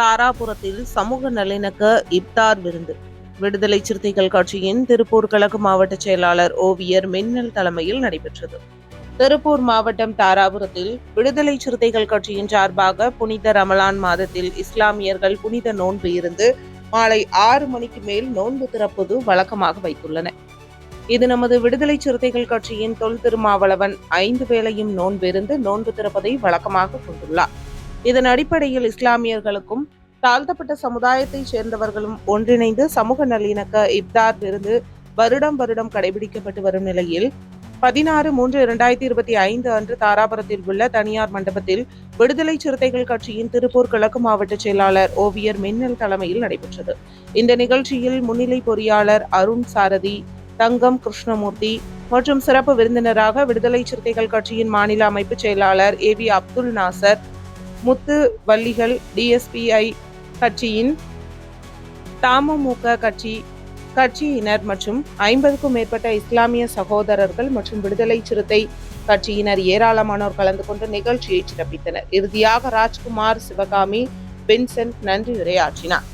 தாராபுரத்தில் சமூக நல்லிணக்க இப்தார் விருந்து. விடுதலை சிறுத்தைகள் கட்சியின் திருப்பூர் கிழக்கு மாவட்ட செயலாளர் ஓவியர் மின்னல் தலைமையில் நடைபெற்றது. திருப்பூர் மாவட்டம் தாராபுரத்தில் விடுதலை சிறுத்தைகள் கட்சியின் சார்பாக புனித ரமலான் மாதத்தில் இஸ்லாமியர்கள் புனித நோன்பு இருந்து மாலை ஆறு மணிக்கு மேல் நோன்பு திறப்பது வழக்கமாக வைத்துள்ளனர் இது நமது விடுதலை சிறுத்தைகள் கட்சியின் தொல் திருமாவளவன் ஐந்து வேளையும் நோன்பிருந்து நோன்பு திறப்பதை வழக்கமாக கொண்டுள்ளார். இதன் அடிப்படையில் இஸ்லாமியர்களுக்கும் தாழ்த்தப்பட்ட சமுதாயத்தைச் சேர்ந்தவர்களும் ஒன்றிணைந்து சமூக நல்லிணக்க இப்தார் விருந்து வருடம் வருடம் கடைபிடிக்கப்பட்டு வரும் நிலையில் பதினாறு மூன்று இரண்டாயிரத்தி இருபத்தி ஐந்து அன்று தாராபுரத்தில் உள்ள தனியார் மண்டபத்தில் விடுதலை சிறுத்தைகள் கட்சியின் திருப்பூர் கிழக்கு மாவட்ட செயலாளர் ஓவியர் மின்னல் தலைமையில் நடைபெற்றது. இந்த நிகழ்ச்சியில் முன்னிலை பொறியாளர் அருண் சாரதி தங்கம் கிருஷ்ணமூர்த்தி மற்றும் சிறப்பு விருந்தினராக விடுதலை சிறுத்தைகள் கட்சியின் மாநில அமைப்பு செயலாளர் ஏ வி அப்துல் நாசர் முத்து வள்ளிகள் டிஎஸ்பிஐ கட்சியின் தமுமுக கட்சி கட்சியினர் மற்றும் ஐம்பதுக்கும் மேற்பட்ட இஸ்லாமிய சகோதரர்கள் மற்றும் விடுதலை சிறுத்தை கட்சியினர் ஏராளமானோர் கலந்து கொண்டு நிகழ்ச்சியை சிறப்பித்தனர். இறுதியாக ராஜ்குமார் சிவகாமி வின்சென்ட் நன்றி உரையாற்றினார்.